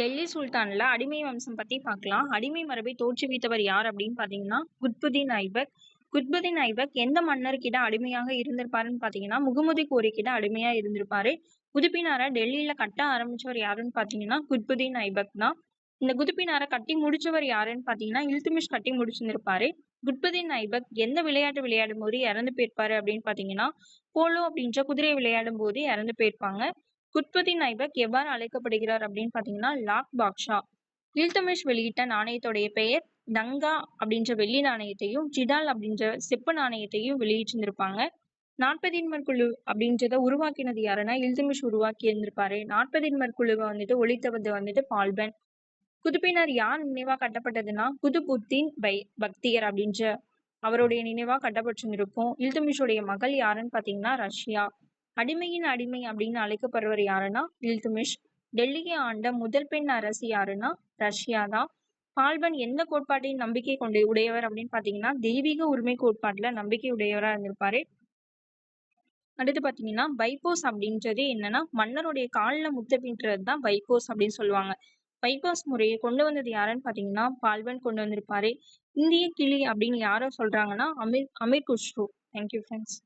டெல்லி சுல்தானில் அடிமை வம்சம் பற்றி பார்க்கலாம். அடிமை மரபை தோற்றுவித்தவர் யார் அப்படின்னு பார்த்தீங்கன்னா குத்புதீன் ஐபக். குத்புதீன் ஐபக் எந்த மன்னர்கிட்ட அடிமையாக இருந்திருப்பாருன்னு பார்த்தீங்கன்னா முகமது கோரிக்கிட்ட அடிமையாக இருந்திருப்பாரு. குதுப்பினாரை டெல்லியில் கட்ட ஆரம்பித்தவர் யாருன்னு பார்த்தீங்கன்னா குத்புதீன் ஐபக் தான். இந்த குதுப்பினாரை கட்டி முடிச்சவர் யாருன்னு பார்த்தீங்கன்னா இல்துமிஷ் கட்டி முடிச்சிருந்திருப்பாரு. குட்புதீன் ஐபக் எந்த விளையாட்டு விளையாடும் போது இறந்து போயிருப்பாரு அப்படின்னு பார்த்தீங்கன்னா போலோ அப்படின்ற குதிரை விளையாடும் போது இறந்து போயிருப்பாங்க. குத்புதீன் ஐபக் எவ்வாறு அழைக்கப்படுகிறார் அப்படின்னு பார்த்தீங்கன்னா லாக் பாக்ஷா. இல்துமிஷ் வெளியிட்ட நாணயத்துடைய பெயர் தங்கா அப்படின்ற வெள்ளி நாணயத்தையும் ஜிடால் அப்படின்ற செப்பு நாணயத்தையும் வெளியிட்டிருந்திருப்பாங்க. நாற்பதின்மர் குழு அப்படின்றத உருவாக்கினது யாருன்னா இல்துமிஷ் உருவாக்கி இருந்திருப்பாரு நாற்பதின்மர் குழுவை வந்துட்டு ஒழித்தவது வந்துட்டு பால்பன். குதுப்பினர் யார் நினைவா கட்டப்பட்டதுன்னா குதுபுத்தீன் பை பக்தியர் அப்படின்ற அவருடைய நினைவா கட்டப்பட்டிருந்திருக்கும். இல்துமிஷுடைய மகள் யாருன்னு பாத்தீங்கன்னா ரஷ்யா. அடிமையின் அடிமை அப்படின்னு அழைக்கப்படுவர் யாருன்னா இல்துமிஷ். டெல்லியை ஆண்ட முதல் பெண் அரசு யாருன்னா ரஷ்யா தான். பால்பன் எந்த கோட்பாட்டையும் நம்பிக்கை கொண்டு உடையவர் அப்படின்னு பாத்தீங்கன்னா தெய்வீக உரிமை கோட்பாட்டுல நம்பிக்கை உடையவரா இருந்திருப்பாரு. அடுத்து பாத்தீங்கன்னா பைபோஸ் அப்படின்றது என்னன்னா மன்னருடைய காலில் முத்தப்பின்றது தான் பைபோஸ் அப்படின்னு சொல்லுவாங்க. பைபாஸ் முறையை கொண்டு வந்தது யாருன்னு பாத்தீங்கன்னா பால்வன் கொண்டு வந்திருப்பாரு. இந்திய கிளி அப்படின்னு யாரோ சொல்றாங்கன்னா Amir Amir Khusro. Thank you friends